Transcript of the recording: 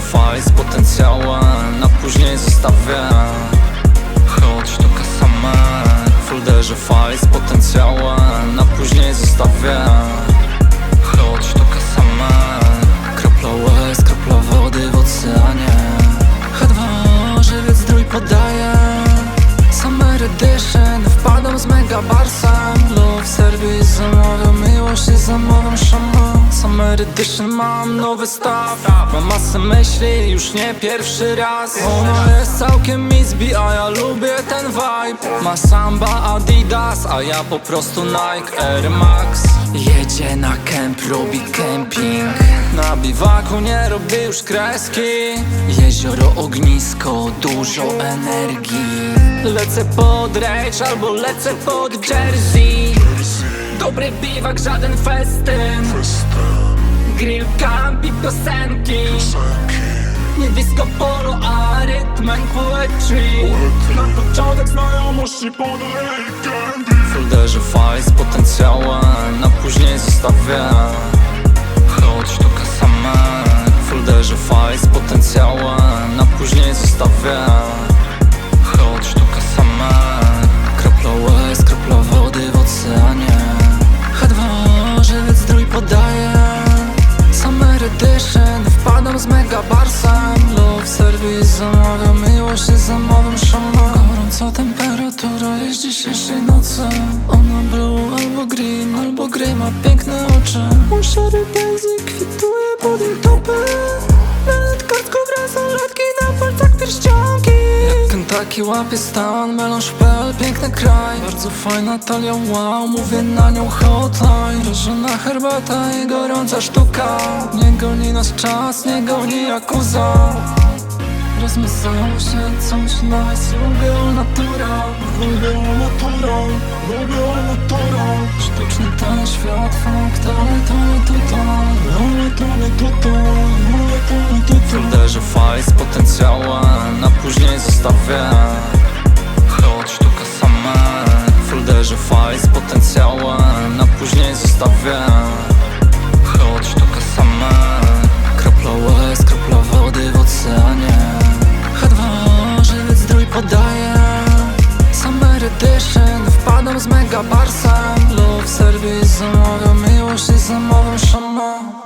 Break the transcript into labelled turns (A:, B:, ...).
A: fajs z potencjałem Na później zostawię Chodź to kasama. Folderze fajs z potencjałem Na później zostawię Chodź to kasama. Kropla łez, kropla wody w oceanie. H2, żywiec drój podaje. Summer edition, wpadam z mega barsem Love service zamawiam, Summer edition, mam nowy staw. Mam masę myśli, już nie pierwszy raz. Ona jest całkiem Mizbi, a ja lubię ten vibe. Ma samba Adidas, a ja po prostu Nike Air Max. Jedzie na kemp, robi camping. Na biwaku nie robi już kreski. Jezioro, ognisko, dużo energii. Lecę pod rage albo lecę pod Jersey. Dobry biwak, żaden festyn Grill, camp i piosenki. Nie disco polo, a rytm and poetry.
B: Na początek znajomości podaję candy
A: W folderze fajl z potencjałem Na później zostawię. Chodź to kasama W folderze fajl z potencjałem Na później zostawię zamawiam miłość i zamawiam szaman Gorąca temperatura jest dzisiejszej nocy Ona blue albo green, albo grey ma piękne oczy. Mój szary Daisy kwituje pod jej topy Nawet kartką bransoletki na palcach pierścionki. Jak Kentucky łapie stan, melon szpel, piękny kraj. Bardzo fajna talia, wow, mówię na nią hotline Rożona herbata i gorąca sztuka. Nie goni nas czas, nie goni Yakuza Rozmysało się coś nice, lubię all natura
B: Lubię natura, lubię natura
A: Sztuczny ten świat, fakt, ale to nie tutaj
B: Ale to nie tutaj, ale to nie tutaj
A: folderze fajl z potencjałem Na później zostawię Chodź to kasama W folderze fajl z potencjałem Na później zostawię Chodź to kasama Edition Wpadam z megabarsem. Love service, zamawiam miłość i zamawiam szaman